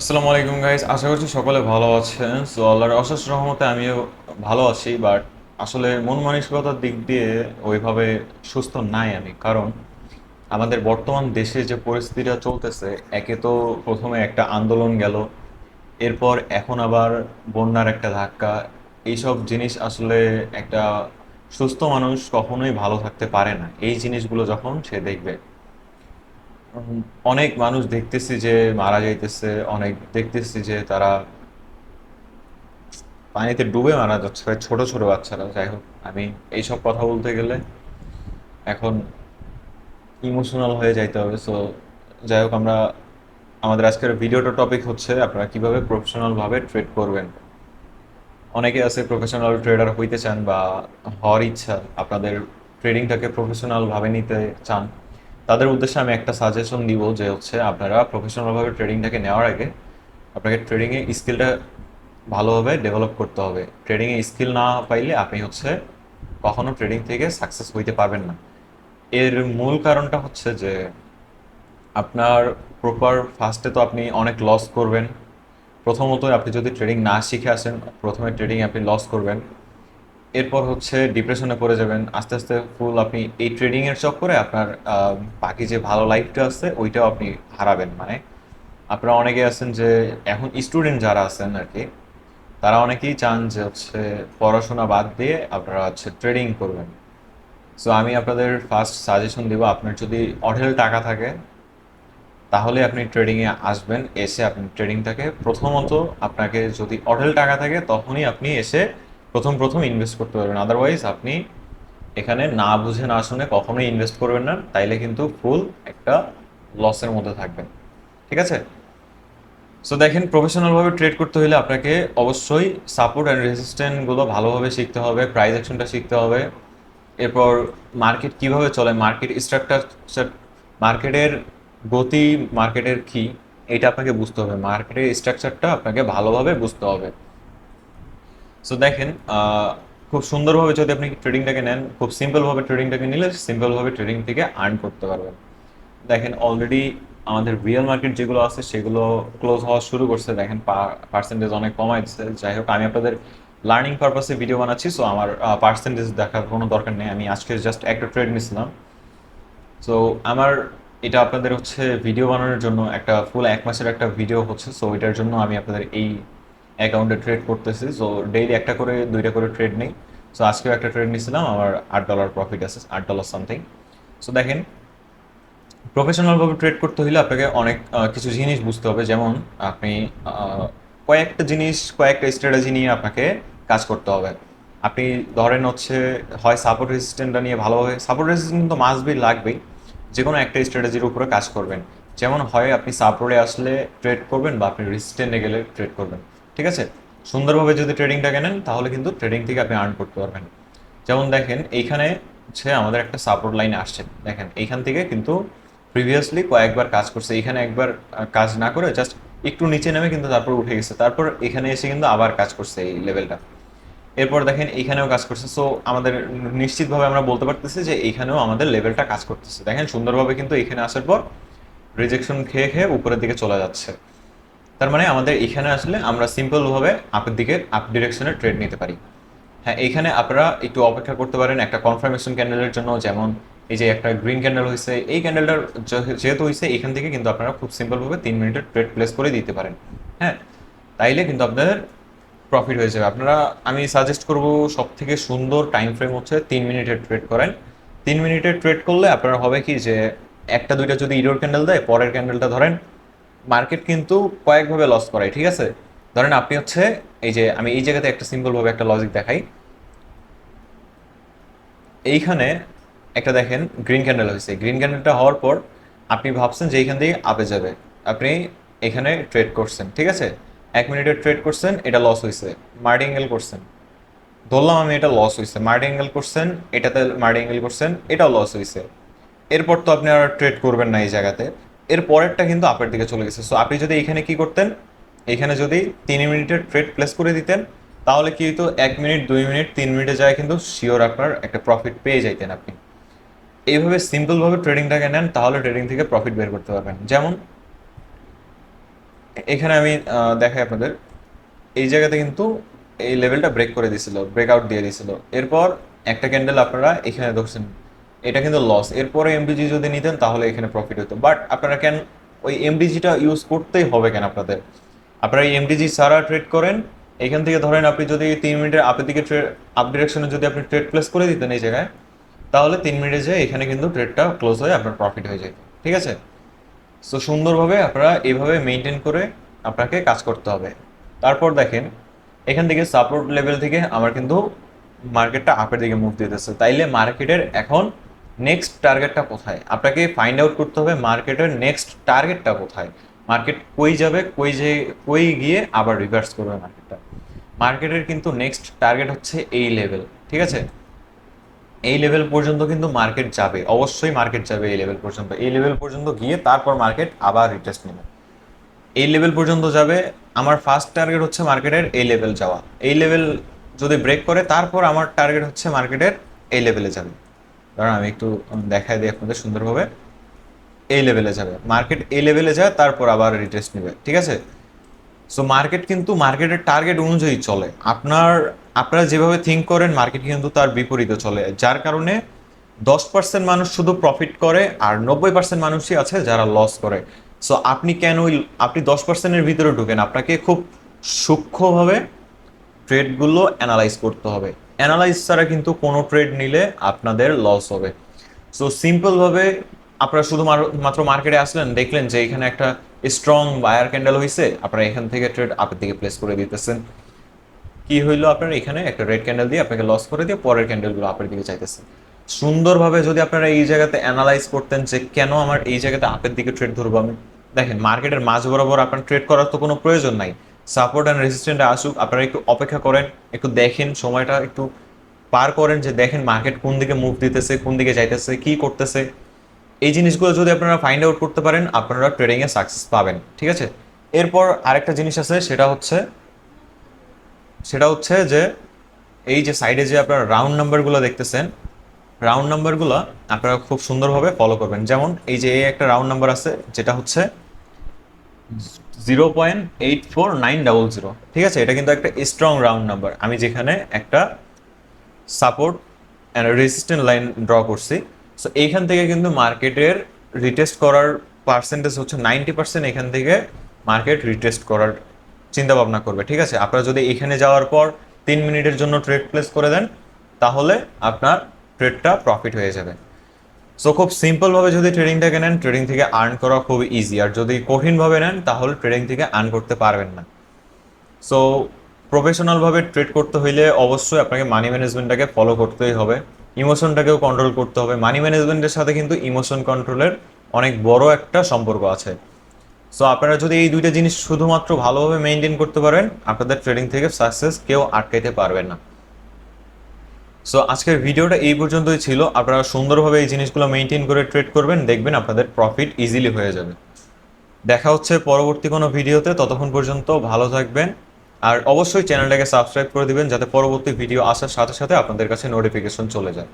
আসসালামু আলাইকুম গাইস আশা করছি সকলে ভালো আছেন। সো আল্লাহর অশেষ রহমতে আমিও ভালো আছি বাট আসলে মন মানসিকতার দিক দিয়ে ওইভাবে সুস্থ নাই আমি, কারণ আমাদের বর্তমান দেশে যে পরিস্থিতিটা চলতেছে, একে তো প্রথমে একটা আন্দোলন গেল, এরপর এখন আবার বন্যার একটা ধাক্কা। এইসব জিনিস আসলে একটা সুস্থ মানুষ কখনোই ভালো থাকতে পারে না। এই জিনিসগুলো যখন সে দেখবে অনেক মানুষ দেখতেছি যে মারা যাইতেছে, অনেক দেখতেছি যে তারা পানিতে ডুবে মারা যাচ্ছে ছোট ছোট বাচ্চারা। যাই হোক, আমি এইসব কথা বলতে গেলে এখন ইমোশনাল হয়ে যাইতে হবে। সো যাই হোক, আমরা, আমাদের আজকের ভিডিওটা টপিক হচ্ছে আপনারা কীভাবে প্রফেশনালভাবে ট্রেড করবেন। অনেকে আছে প্রফেশনাল ট্রেডার হইতে চান বা হওয়ার ইচ্ছা, আপনাদের ট্রেডিংটাকে প্রফেশনালভাবে নিতে চান। তাদের উদ্দেশ্যে আমি একটা সাজেশন দিব যে হচ্ছে আপনারা প্রফেশনালভাবে ট্রেডিংটাকে নেওয়ার আগে আপনাকে ট্রেডিংয়ে স্কিলটা ভালোভাবে ডেভেলপ করতে হবে। ট্রেডিংয়ে স্কিল না পাইলে আপনি হচ্ছে কখনো ট্রেডিং থেকে সাকসেস হইতে পারবেন না। এর মূল কারণটা হচ্ছে যে আপনার প্রপার ফার্স্টে তো আপনি অনেক লস করবেন। প্রথমত আপনি যদি ট্রেডিং না শিখে আসেন, প্রথমে ট্রেডিং আপনি লস করবেন। এরপর হচ্ছে ডিপ্রেশনে পড়ে যাবেন। আস্তে আস্তে ফুল আপনি এই ট্রেডিংয়ের চক্করে আপনার বাকি যে ভালো লাইফটা আছে, ওইটাও আপনি হারাবেন। মানে আপনারা অনেকে আছেন যে, এখন স্টুডেন্ট যারা আছেন আর কি তারা অনেকেই চান যে হচ্ছে পড়াশোনা বাদ দিয়ে আপনারা হচ্ছে ট্রেডিং করবেন। সো আমি আপনাদের ফার্স্ট সাজেশন দিব, আপনার যদি অঢেল টাকা থাকে, তাহলে আপনি ট্রেডিংয়ে আসবেন। এসে আপনি ট্রেডিংটাকে প্রথমত আপনাকে যদি অঢেল টাকা থাকে, তখনই আপনি এসে প্রথম প্রথম ইনভেস্ট করতে পারবেন। আদারওয়াইজ আপনি এখানে না বুঝে, না শুনে কখনোই ইনভেস্ট করবেন না। তাইলে কিন্তু ফুল একটা লসের মধ্যে থাকবেন। ঠিক আছে? সো দেখেন প্রফেশনালভাবে ট্রেড করতে হলে আপনাকে অবশ্যই সাপোর্ট অ্যান্ড রেজিস্ট্যান্টগুলো ভালোভাবে শিখতে হবে প্রাইস অ্যাকশনটা শিখতে হবে। এরপর মার্কেট কীভাবে চলে? মার্কেট স্ট্রাকচার মার্কেটের গতি মার্কেটের কি? এটা আপনাকে বুঝতে হবে। মার্কেটের স্ট্রাকচারটা আপনাকে ভালোভাবে বুঝতে হবে। সো দেখেন খুব সুন্দরভাবে যদি আপনি ট্রেডিংটাকে নেন, খুব সিম্পলভাবে ট্রেডিংটাকে নিলে সিম্পলভাবে ট্রেডিং থেকে আর্ন করতে পারবেন। দেখেন অলরেডি আমাদের রিয়েল মার্কেট যেগুলো আছে, সেগুলো ক্লোজ হওয়া শুরু করছে। দেখেন পার্সেন্টেজ অনেক কমাই দিচ্ছে। যাই হোক, আমি আপনাদের লার্নিং পারপাসে ভিডিও বানাচ্ছি সো আমার পার্সেন্টেজ দেখার কোনো দরকার নেই। আমি আজকে জাস্ট একটা ট্রেড নিয়েছিলাম সো আমার, এটা আপনাদের হচ্ছে ভিডিও বানানোর জন্য একটা ফুল এক মাসের একটা ভিডিও হচ্ছে। সো এটার জন্য আমি আপনাদের এই অ্যাকাউন্টে ট্রেড করতেছি। সো ডেইলি একটা করে, দুইটা করে ট্রেড নেই। সো আজকেও একটা ট্রেড নিয়েছিলাম আমার আট ডলার প্রফিট আছে, আট ডলার সামথিং সো দেখেন প্রফেশনালভাবে ট্রেড করতে হলে আপনাকে অনেক কিছু জিনিস বুঝতে হবে। যেমন, আপনি কয়েকটা জিনিস, কয়েকটা স্ট্র্যাটেজি নিয়ে আপনাকে কাজ করতে হবে। আপনি ধরেন হচ্ছে, হয় সাপোর্ট রেজিস্ট্যান্টটা নিয়ে ভালোভাবে সাপোর্ট রেজিস্ট্যান্ট তো মাস্ট বি লাগবেই। যে কোনো একটা স্ট্র্যাটেজির উপরে কাজ করবেন। যেমন হয়, আপনি সাপোর্টে আসলে ট্রেড করবেন বা আপনি রেজিস্ট্যান্টে গেলে ট্রেড করবেন। ঠিক আছে? সুন্দরভাবে যদি ট্রেডিংটাকে নেন তাহলে কিন্তু ট্রেডিং থেকে আপনি আর্ন করতে পারবেন। যেমন দেখেন, এইখানে হচ্ছে আমাদের একটা সাপোর্ট লাইন আসছে। দেখেন, এইখান থেকে কিন্তু প্রিভিয়াসলি কয়েকবার কাজ করছে। এখানে একবার কাজ না করে জাস্ট একটু নিচে নেমে কিন্তু তারপর উঠে গেছে। তারপর এখানে এসে কিন্তু আবার কাজ করছে এই লেভেলটা এরপর দেখেন, এইখানেও কাজ করছে। সো আমাদের নিশ্চিতভাবে আমরা বলতে পারতেছি যে এইখানেও আমাদের লেভেলটা কাজ করতেছে। দেখেন, সুন্দরভাবে কিন্তু এখানে আসার পর রিজেকশন খেয়ে খেয়ে উপরের দিকে চলে যাচ্ছে। তার মানে আমাদের এখানে আসলে আমরা সিম্পলভাবে আপের দিকে আপ ডিরেকশনে ট্রেড নিতে পারি। হ্যাঁ এইখানে আপনারা একটু অপেক্ষা করতে পারেন একটা কনফার্মেশন ক্যান্ডেলের জন্য, যেমন এই যে একটা গ্রিন ক্যান্ডেল হয়েছে এই ক্যান্ডেলটার যেহেতু হয়েছে এখান থেকে কিন্তু আপনারা খুব সিম্পলভাবে তিন মিনিটের ট্রেড প্লেস করে দিতে পারেন। হ্যাঁ তাইলে কিন্তু আপনাদের প্রফিট হয়ে যাবে। আপনারা, আমি সাজেস্ট করব সব থেকে সুন্দর টাইম ফ্রেম হচ্ছে তিন মিনিটের ট্রেড করেন। তিন মিনিটের ট্রেড করলে আপনারা হবে কি যে একটা দুইটা যদি ইরোর ক্যান্ডেল দেয়, পরের ক্যান্ডেলটা ধরেন মার্কেট কিন্তু কয়েকভাবে লস করায় ঠিক আছে? ধরেন আপনি হচ্ছে, এই যে আমি এই জায়গাতে একটা সিম্পল ভাবে একটা লজিক দেখাই। এইখানে একটা দেখেন গ্রিন ক্যান্ডেল হয়েছে। গ্রিন ক্যান্ডেলটা হওয়ার পর আপনি ভাবছেন যে এইখান থেকে আপে যাবে। আপনি এখানে ট্রেড করছেন, ঠিক আছে? এক মিনিটে ট্রেড করছেন, এটা লস হয়েছে। মার্টিঙ্গেল করছেন। ধরলাম আমি এটা লস হয়েছে। মার্টিঙ্গেল করছেন, এটাতে মার্টিঙ্গেল করছেন, এটাও লস হয়েছে। এরপর তো আপনি আর ট্রেড করবেন না এই জায়গাতে। এর পরেরটা কিন্তু আপের দিকে চলে গেছে। সো আপনি যদি এখানে কি করতেন, এখানে যদি তিন মিনিটের ট্রেড প্লেস করে দিতেন, তাহলে কি হতো এক মিনিট, দুই মিনিট, তিন মিনিটে যায় কিন্তু শিওর আপনার একটা প্রফিট পেয়ে যাইতেন আপনি। এইভাবে সিম্পলভাবে ট্রেডিংটাকে নেন, তাহলে ট্রেডিং থেকে প্রফিট বের করতে পারবেন। যেমন, এখানে আমি দেখাই আপনাদের। এই জায়গাতে কিন্তু এই লেভেলটা ব্রেক করে দিছিল ব্রেকআউট দিয়ে দিছিল। এরপর একটা ক্যান্ডেল আপনারা এখানে ধরছেন এটা কিন্তু লস এরপরে এমডিজি যদি নিতেন, তাহলে এখানে প্রফিট হতো। বাট আপনারা কেন ওই এমডিজিটা ইউজ করতেই হবে কেন আপনাদের? আপনারা এই এমডিজি ছাড়া ট্রেড করেন, এখান থেকে ধরেন আপনি যদি তিন মিনিটের আপের দিকে ট্রেড আপ ডিরেকশনে যদি আপনি ট্রেড প্লেস করে দিতেন এই জায়গায়, তাহলে তিন মিনিটে যেয়ে এখানে কিন্তু ট্রেডটা ক্লোজ হয়ে আপনার প্রফিট হয়ে যায় ঠিক আছে? সো সুন্দরভাবে আপনারা এইভাবে মেনটেন করে আপনাকে কাজ করতে হবে। তারপর দেখেন, এখান থেকে সাপোর্ট লেভেল থেকে আমার কিন্তু মার্কেটটা আপের দিকে মুভ দিতেছে। তাইলে মার্কেটের এখন নেক্সট টার্গেটটা কোথায়? আপনাকে ফাইন্ড আউট করতে হবে মার্কেটের নেক্সট টার্গেটটা কোথায়? মার্কেট কই যাবে? কই যে, কই গিয়ে আবার রিভার্স করবে মার্কেটটা মার্কেটের কিন্তু নেক্সট টার্গেট হচ্ছে এই লেভেল ঠিক আছে? এই লেভেল পর্যন্ত কিন্তু মার্কেট যাবে, অবশ্যই মার্কেট যাবে এই লেভেল পর্যন্ত। এই লেভেল পর্যন্ত গিয়ে তারপর মার্কেট আবার রিটেস্ট নেবে। এই লেভেল পর্যন্ত যাবে, আমার ফার্স্ট টার্গেট হচ্ছে মার্কেটের এই লেভেল যাওয়া। এই লেভেল যদি ব্রেক করে, তারপর আমার টার্গেট হচ্ছে মার্কেটের এই লেভেলে যাবে। কারণ আমি একটু দেখাই দিই আপনাদের সুন্দরভাবে। এই লেভেলে যাবে। মার্কেট এই লেভেলে যায়, তারপর আবার রিটেস্ট নেবে, ঠিক আছে? সো মার্কেট কিন্তু মার্কেটের টার্গেট অনুযায়ী চলে। আপনার, আপনারা যেভাবে থিঙ্ক করেন মার্কেট কিন্তু তার বিপরীতে চলে। যার কারণে দশ পার্সেন্ট মানুষ শুধু প্রফিট করে, আর নব্বই পার্সেন্ট মানুষই আছে যারা লস করে। সো আপনি কেন ওই, আপনি দশ পার্সেন্টের ভিতরে ঢুকেন? আপনাকে খুব সূক্ষ্মভাবে ট্রেডগুলো অ্যানালাইজ করতে হবে। অ্যানালাইজ ছাড়া কিন্তু কোনো ট্রেড নিলে আপনাদের লস হবে। সো সিম্পলভাবে আপনারা শুধু মাত্র মার্কেটে আসলেন, দেখলেন যে এখানে একটা স্ট্রং বায়ার ক্যান্ডেল হয়েছে আপনারা এখান থেকে ট্রেড আপের দিকে প্লেস করে দিতেছেন। কি হইল আপনার? এখানে একটা রেড ক্যান্ডেল দিয়ে আপনাকে লস করে দিয়ে পরের ক্যান্ডেলগুলো আপের দিকে চাইতেছে সুন্দরভাবে যদি আপনারা এই জায়গাতে অ্যানালাইজ করতেন যে কেন আমার এই জায়গাতে আপের দিকে ট্রেড ধরবো আমি। দেখেন মার্কেটের মাঝ বরাবর আপনার ট্রেড করার তো কোনো প্রয়োজন নাই। সাপোর্ট অ্যান্ড রেজিস্ট্যান্ট আসুক, আপনারা একটু অপেক্ষা করেন, একটু দেখেন, সময়টা একটু পার করেন যে দেখেন মার্কেট কোন দিকে মুভ দিতেছে, কোন দিকে যাইতেছে, কি করতেছে। এই জিনিসগুলো যদি আপনারা ফাইন্ড আউট করতে পারেন, আপনারা ট্রেডিংয়ে সাকসেস পাবেন, ঠিক আছে? এরপর আরেকটা জিনিস আছে, সেটা হচ্ছে সেটা হচ্ছে যে এই যে সাইডে যে আপনারা রাউন্ড নাম্বারগুলো দেখতেছেন রাউন্ড নাম্বারগুলো আপনারা খুব সুন্দরভাবে ফলো করবেন। যেমন এই যে একটা রাউন্ড নাম্বার আছে, যেটা হচ্ছে zero point eight four nine double zero ঠিক আছে? এটা কিন্তু একটা স্ট্রং রাউন্ড নাম্বার আমি যেখানে একটা support and resistant line draw করছি। সো এইখান থেকে কিন্তু মার্কেটের রিটেস্ট করার পার্সেন্টেজ হচ্ছে নাইনটি পার্সেন্ট এখান থেকে মার্কেট রিটেস্ট করার চিন্তা ভাবনা করবে। ঠিক আছে? আপনারা যদি এখানে যাওয়ার পর তিন মিনিটের জন্য ট্রেড প্লেস করে দেন, তাহলে আপনার ট্রেডটা প্রফিট হয়ে যাবে। সো খুব সিম্পলভাবে যদি ট্রেডিংটাকে নেন ট্রেডিং থেকে আর্ন করা খুব ইজি আর যদি কঠিনভাবে নেন, তাহলে ট্রেডিং থেকে আর্ন করতে পারবেন না। সো প্রফেশনালভাবে ট্রেড করতে হইলে অবশ্যই আপনাকে মানি ম্যানেজমেন্টটাকে ফলো করতেই হবে। ইমোশনটাকেও কন্ট্রোল করতে হবে। মানি ম্যানেজমেন্টের সাথে কিন্তু ইমোশন কন্ট্রোলের অনেক বড় একটা সম্পর্ক আছে। সো আপনারা যদি এই দুইটা জিনিস শুধুমাত্র ভালোভাবে মেনটেন করতে পারেন, আপনাদের ট্রেডিং থেকে সাকসেস কেউ আটকাইতে পারবেন না। সো আজকের ভিডিওটা এই পর্যন্তই ছিল। আপনারা সুন্দরভাবে এই জিনিসগুলো মেনটেন করে ট্রেড করবেন, দেখবেন আপনাদের প্রফিট ইজিলি হয়ে যাবে। দেখা হচ্ছে পরবর্তী কোনো ভিডিওতে। ততক্ষণ পর্যন্ত ভালো থাকবেন। আর অবশ্যই চ্যানেলটাকে সাবস্ক্রাইব করে দিবেন, যাতে পরবর্তী ভিডিও আসার সাথে সাথে আপনাদের কাছে নোটিফিকেশন চলে যায়।